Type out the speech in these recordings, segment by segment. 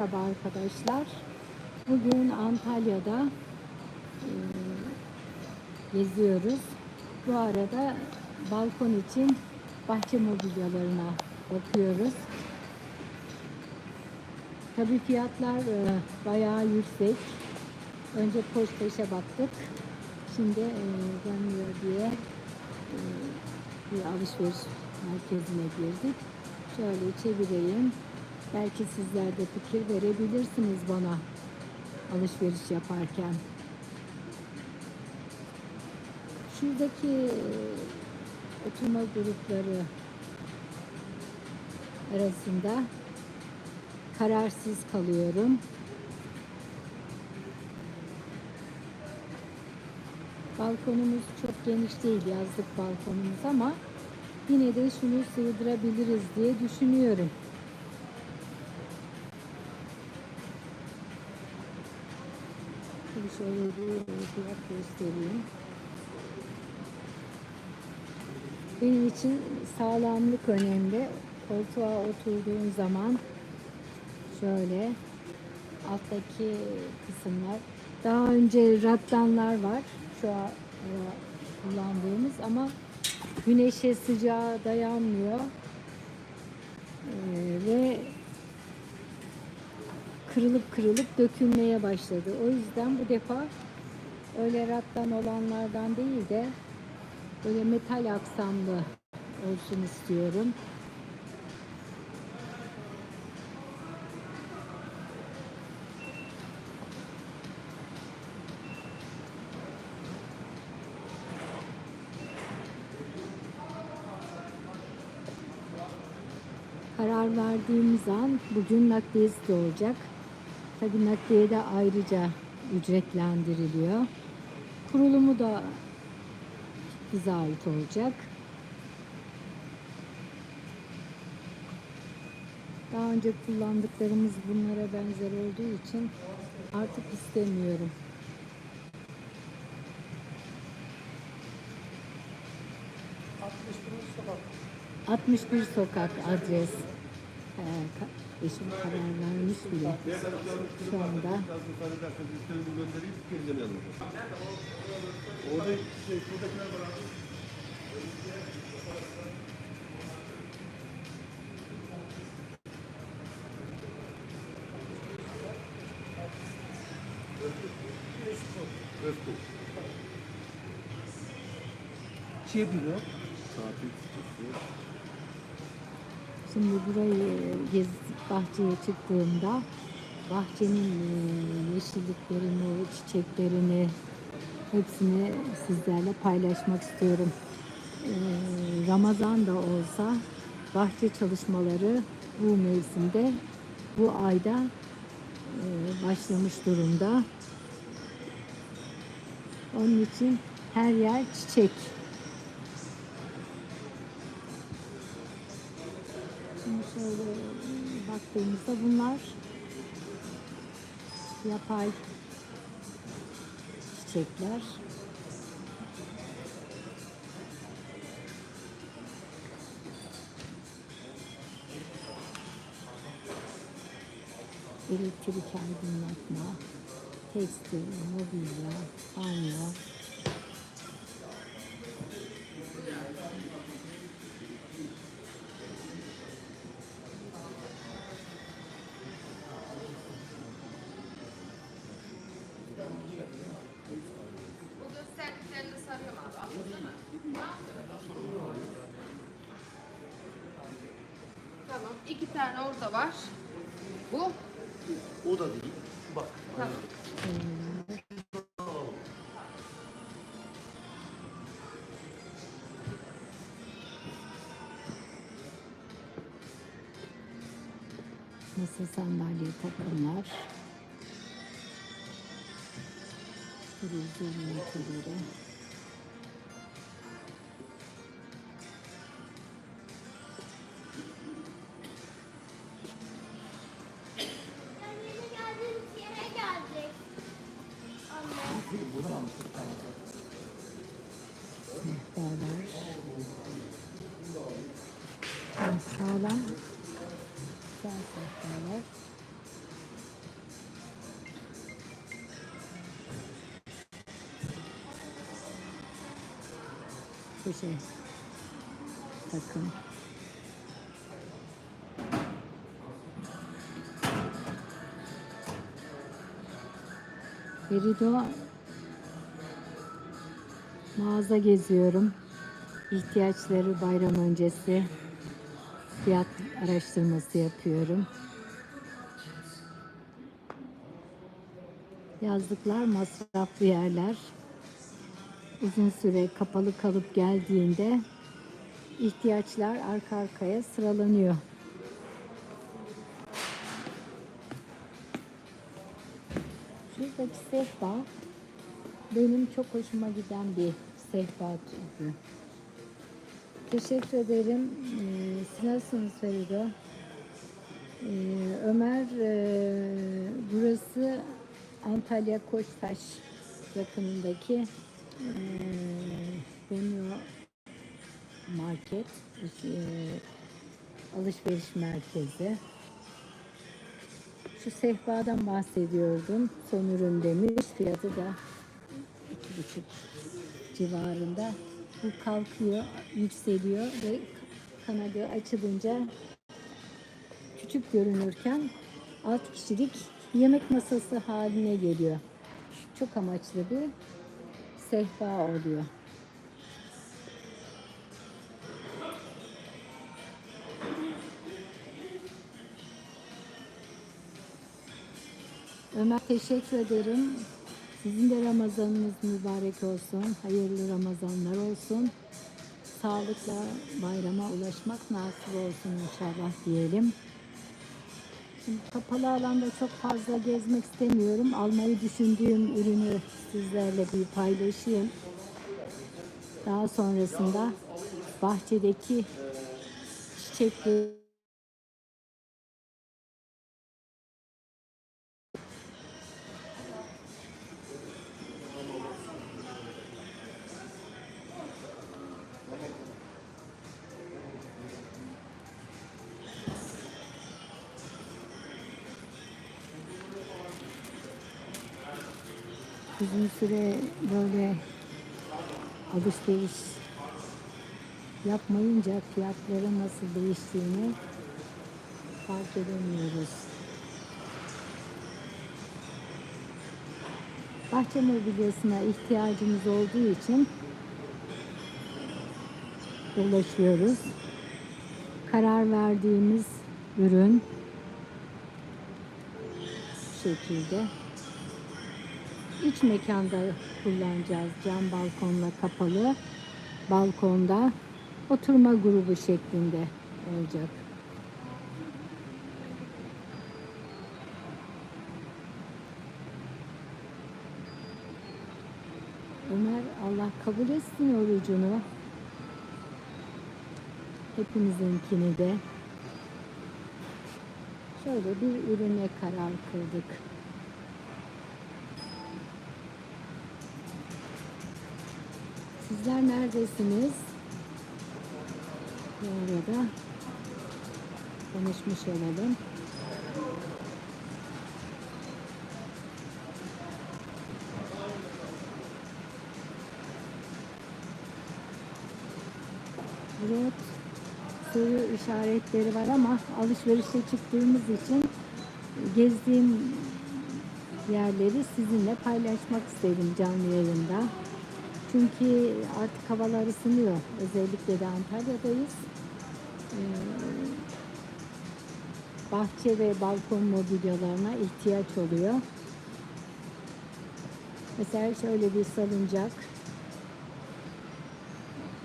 Merhaba arkadaşlar. Bugün Antalya'da e, geziyoruz. Bu arada balkon için bahçe mobilyalarına bakıyoruz. Tabii fiyatlar e, bayağı yüksek. Önce Koçtaş'a baktık. Şimdi e, diye e, bir alışveriş merkezine girdik. Şöyle çevireyim. Belki sizler de fikir verebilirsiniz bana alışveriş yaparken. Şuradaki e, oturma grupları arasında kararsız kalıyorum. Balkonumuz çok geniş değil yazlık balkonumuz ama yine de şunu sığdırabiliriz diye düşünüyorum. Şöyle bir fiyat göstereyim. Benim için sağlamlık önemli. Koltuğa oturduğum zaman şöyle alttaki kısımlar daha önce rattanlar var şu an e, kullandığımız ama güneşe sıcağa dayanmıyor Ee, ve kırılıp kırılıp dökülmeye başladı. O yüzden bu defa öyle rattan olanlardan değil de böyle metal aksamlı olsun istiyorum. Karar verdiğimiz an bugün nakliyesi de olacak. Tabii nakliye de ayrıca ücretlendiriliyor. Kurulumu da bize ait olacak. Daha önce kullandıklarımız bunlara benzer olduğu için artık istemiyorum. sokak. 61 sokak adres. Ee, ka- eşim karar vermiş bile. Şu anda. Orada şey, şuradakiler var abi. Özkul. Şey yapıyor. Tatil çıktı. Şimdi burayı gezip bahçeye çıktığımda bahçenin e, yeşilliklerini, çiçeklerini hepsini sizlerle paylaşmak istiyorum. E, Ramazan da olsa bahçe çalışmaları bu mevsimde, bu ayda e, başlamış durumda. Onun için her yer çiçek. Şöyle baktığımızda bunlar yapay çiçekler. Elektrik aydınlatma, tekstil, mobilya, banyo, masa sandalye takımlar, televizyon üniteleri, köşe takım. Berido mağaza geziyorum. İhtiyaçları bayram öncesi fiyat araştırması yapıyorum. Yazlıklar masraflı yerler. Uzun süre kapalı kalıp geldiğinde ihtiyaçlar arka arkaya sıralanıyor. Şuradaki sehpa benim çok hoşuma giden bir sehpa türü. Teşekkür ederim. Ee, Siz nasılsınız Feride? Ee, Ömer, e, burası Antalya Koçtaş yakınındaki e, Demio Market, e, alışveriş merkezi. Şu sehpadan bahsediyordum. Son ürün demiş. Fiyatı da iki buçuk civarında. Bu kalkıyor, yükseliyor ve kanadı açılınca küçük görünürken alt kişilik yemek masası haline geliyor. Çok amaçlı bir sehpa oluyor. Ömer teşekkür ederim. Sizin de Ramazanınız mübarek olsun. Hayırlı Ramazanlar olsun. Sağlıkla bayrama ulaşmak nasip olsun inşallah diyelim. Kapalı alanda çok fazla gezmek istemiyorum. Almayı düşündüğüm ürünü sizlerle bir paylaşayım. Daha sonrasında bahçedeki çiçekleri uzun süre böyle alışveriş yapmayınca fiyatların nasıl değiştiğini fark edemiyoruz. Bahçe mobilyasına ihtiyacımız olduğu için dolaşıyoruz. Karar verdiğimiz ürün şekilde iç mekanda kullanacağız. Cam balkonla kapalı balkonda oturma grubu şeklinde olacak. Ömer Allah kabul etsin orucunu. Hepimizinkini de. Şöyle bir ürüne karar kıldık. Sizler neredesiniz? Bu arada konuşmuş olalım. Rot suyu işaretleri var ama alışverişe çıktığımız için gezdiğim yerleri sizinle paylaşmak istedim canlı yayında. Çünkü artık havalar ısınıyor. Özellikle de Antalya'dayız. Ee, bahçe ve balkon mobilyalarına ihtiyaç oluyor. Mesela şöyle bir salıncak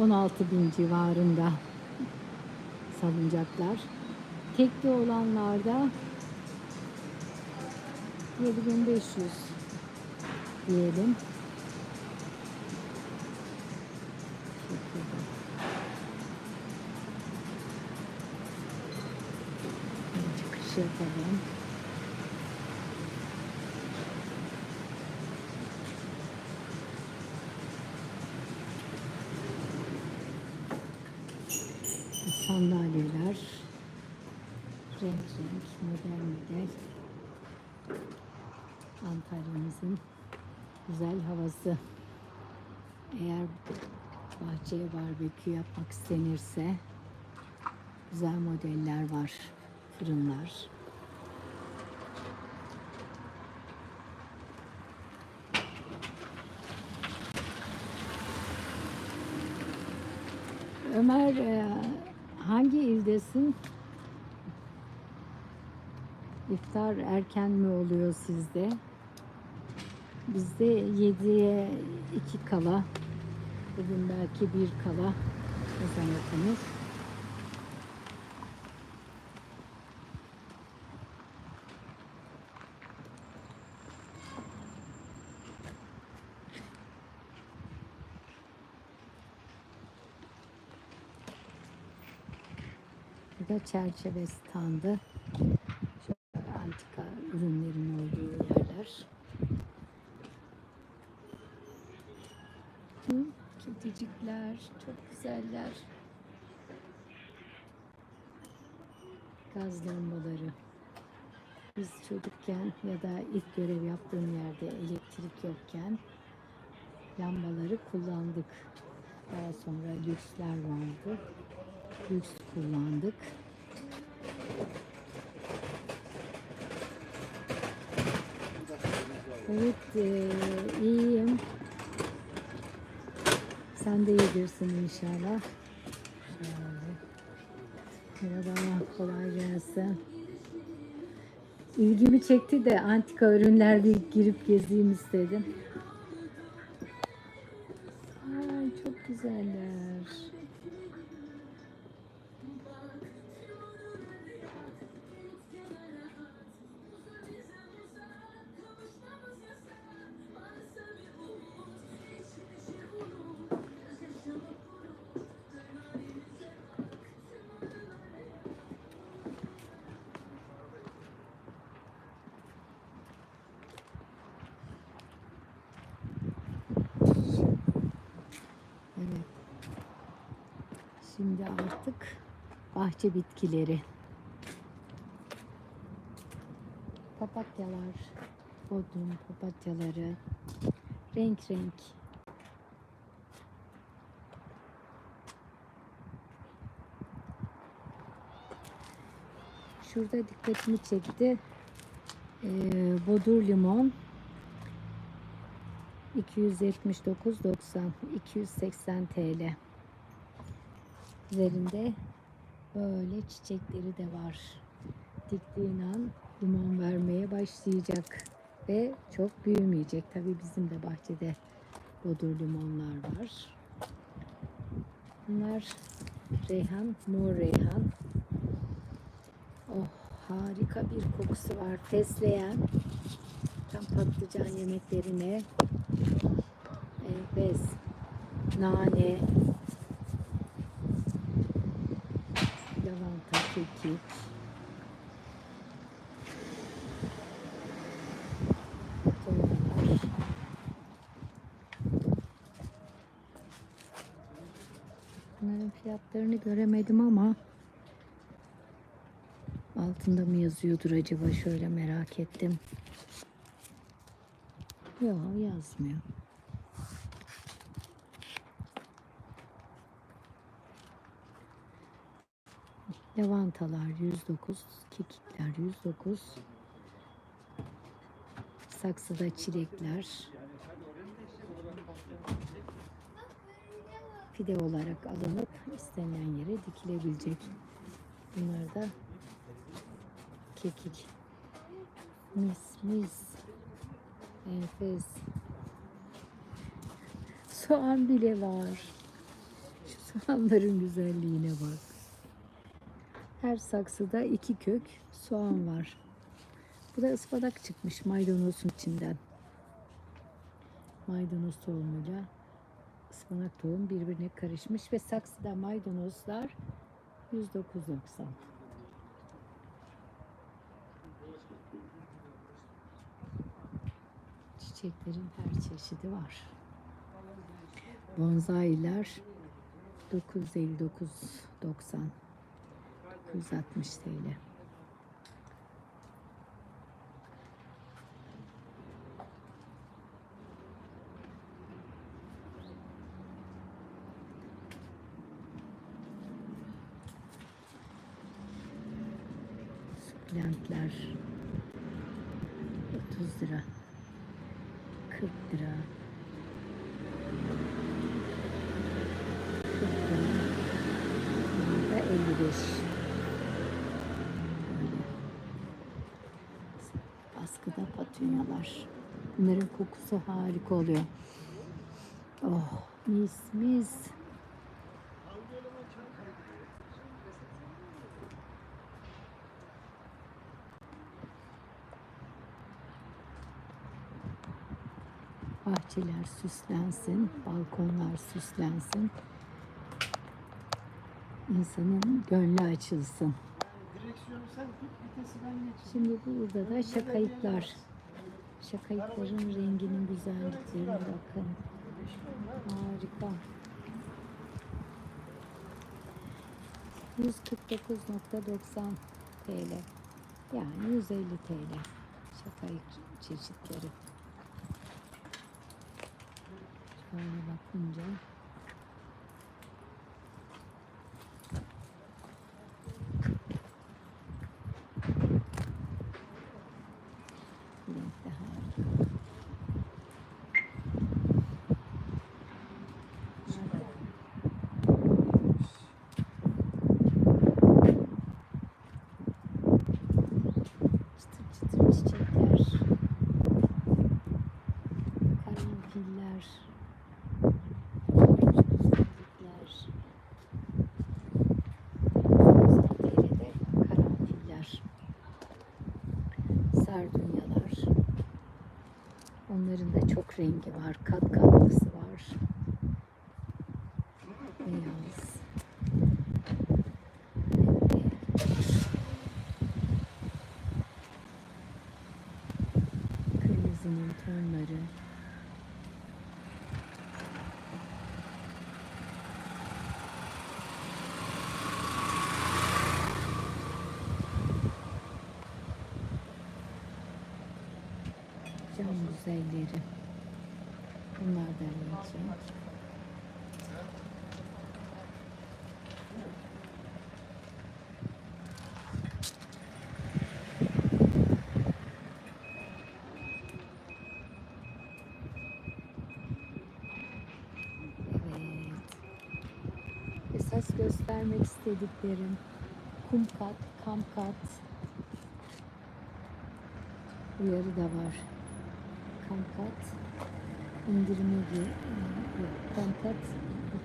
16 bin civarında salıncaklar. Tekli olanlarda 7500 diyelim. Yapalım. Sandalyeler renk renk model model Antalya'mızın güzel havası eğer Bahçeye barbekü yapmak istenirse güzel modeller var. Fırınlar. Ömer e, hangi ildesin? İftar erken mi oluyor sizde? Bizde 7'ye 2 kala, bugün belki bir kala ezan okunur. Bu da çerçeve standı. Şöyle antika ürünlerin olduğu yerler. Kedicikler çok güzeller. Gaz lambaları. Biz çocukken ya da ilk görev yaptığım yerde elektrik yokken lambaları kullandık. Daha sonra lüksler vardı. Lüks kullandık. Evet, eee, iyiyim. Sen de iyidirsin inşallah. Şöyle. Merhaba, kolay gelsin. İlgimi çekti de antika ürünler bir girip gezeyim istedim. Şimdi artık bahçe bitkileri. Papatyalar, bodrum papatyaları, renk renk. Şurada dikkatimi çekti. Ee, bodur limon 279.90 280 TL. Üzerinde böyle çiçekleri de var. Diktiğin an limon vermeye başlayacak ve çok büyümeyecek. Tabii bizim de bahçede bodur limonlar var. Bunlar reyhan, mor reyhan. Oh harika bir kokusu var. Fesleğen. Tam patlıcan yemeklerine Enfes. Nane. Tohumlar. Bunların fiyatlarını göremedim ama altında mı yazıyordur acaba şöyle merak ettim. Yok yazmıyor. Lavantalar 109, kekikler 109. Saksıda çilekler. Fide olarak alınıp istenilen yere dikilebilecek. Bunlar da kekik. Mis mis. Enfes. Soğan bile var. Şu soğanların güzelliğine bak. Her saksıda iki kök soğan var. Bu da ıspanak çıkmış maydanozun içinden. Maydanoz tohumuyla ıspanak tohum birbirine karışmış ve saksıda maydanozlar 109.90. Çiçeklerin her çeşidi var. Bonsailer 959.90 960 TL. Sukulentler 30 lira 40 lira Askıda patunyalar. Bunların kokusu harika oluyor. Oh mis mis. Bahçeler süslensin, balkonlar süslensin. İnsanın gönlü açılsın. Direksiyonu sen tut, vitesi ben geçeyim. Şimdi burada da şakayıklar. Şakayıkların renginin güzelliklerine bakın. Harika. 149.90 TL. Yani 150 TL. Şakayık çeşitleri. Şöyle bakınca renk de harika. Çıtır çıtır çiçekler. Karanfiller. Güzellikler. Güzellikleri de karanfiller. Sardunyalar. Çok rengi var. Kat katlısı var. Beyaz. Kırmızının tonları. Cam güzelleri. Bunlar da renk renk. Evet. Esas göstermek istediklerim. Kum kat, kam kat. Uyarı da var. Kam kat indirimi kat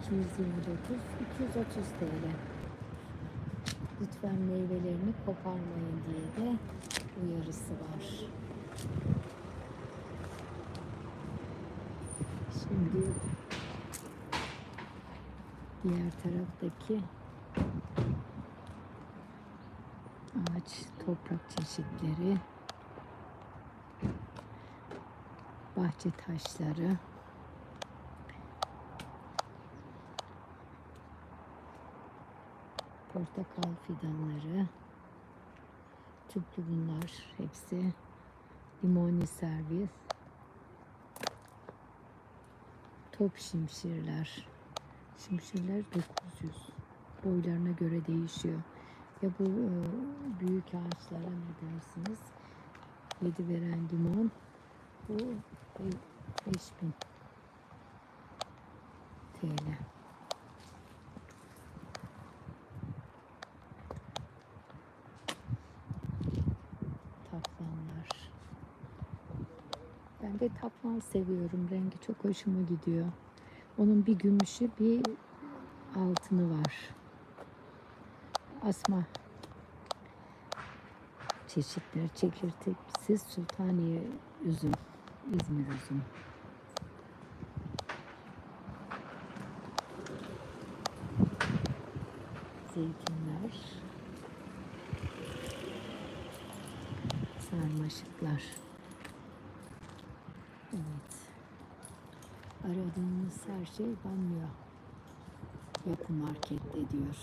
229, 230 TL. Lütfen meyvelerini koparmayın diye de uyarısı var. Şimdi diğer taraftaki ağaç toprak çeşitleri bahçe taşları. Portakal fidanları. Tüplü bunlar hepsi. Limoni servis. Top şimşirler. Şimşirler 900 boylarına göre değişiyor. Ya bu e, büyük ağaçlara ne dersiniz? Yedi veren limon. Bu 5000 TL Taflanlar. Ben de taflan seviyorum. Rengi çok hoşuma gidiyor. Onun bir gümüşü bir altını var. Asma çeşitler çekirdeksiz sultaniye üzüm. İzmir üzüm. Zeytinler. Sarmaşıklar. Evet. Aradığınız her şey Bamya Yapı Market'te diyor.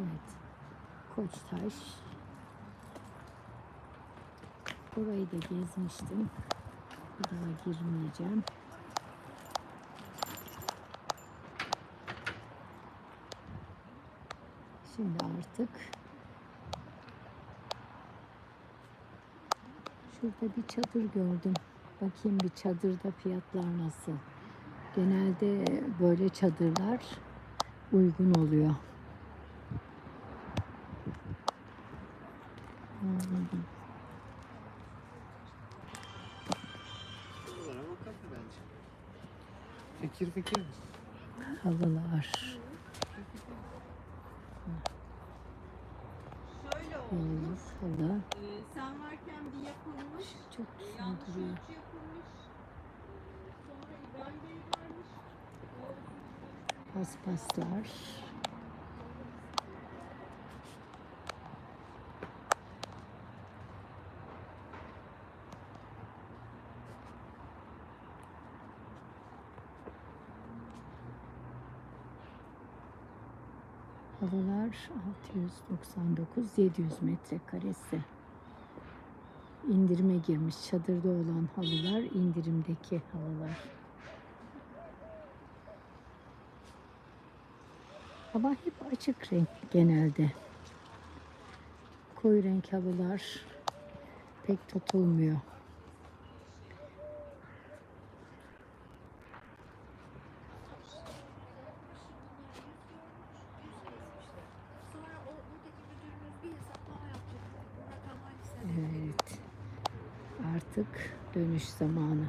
Evet. Koçtaş. Burayı da gezmiştim. Bir girmeyeceğim. Şimdi artık şurada bir çadır gördüm. Bakayım bir çadırda fiyatlar nasıl. Genelde böyle çadırlar uygun oluyor. Fikir fikir. Halılar. Şöyle olmuş. Yalnız halı. Ee, sen varken bir yapılmış. Çok güzel Yanlış duruyor. ölçü yapılmış. Sonra İbrahim Bey vermiş. Paspaslar. Halılar 699 700 metrekaresi. İndirime girmiş çadırda olan halılar indirimdeki halılar. Hava hep açık renk genelde. Koyu renk halılar pek tutulmuyor. Sonra o buradaki müdürümüz bir hesaplama yapacak. Rakamlar listede. Evet. Artık dönüş zamanı.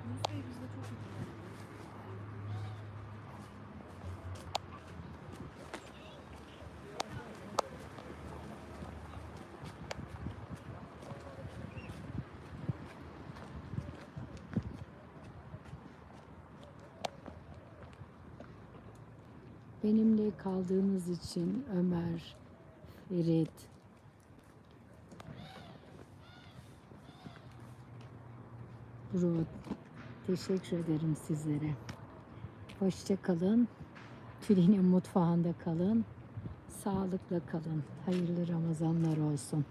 Benimle kaldığınız için Ömer, Ferit, Bro, teşekkür ederim sizlere. Hoşça kalın. Tülin'in mutfağında kalın. Sağlıkla kalın. Hayırlı Ramazanlar olsun.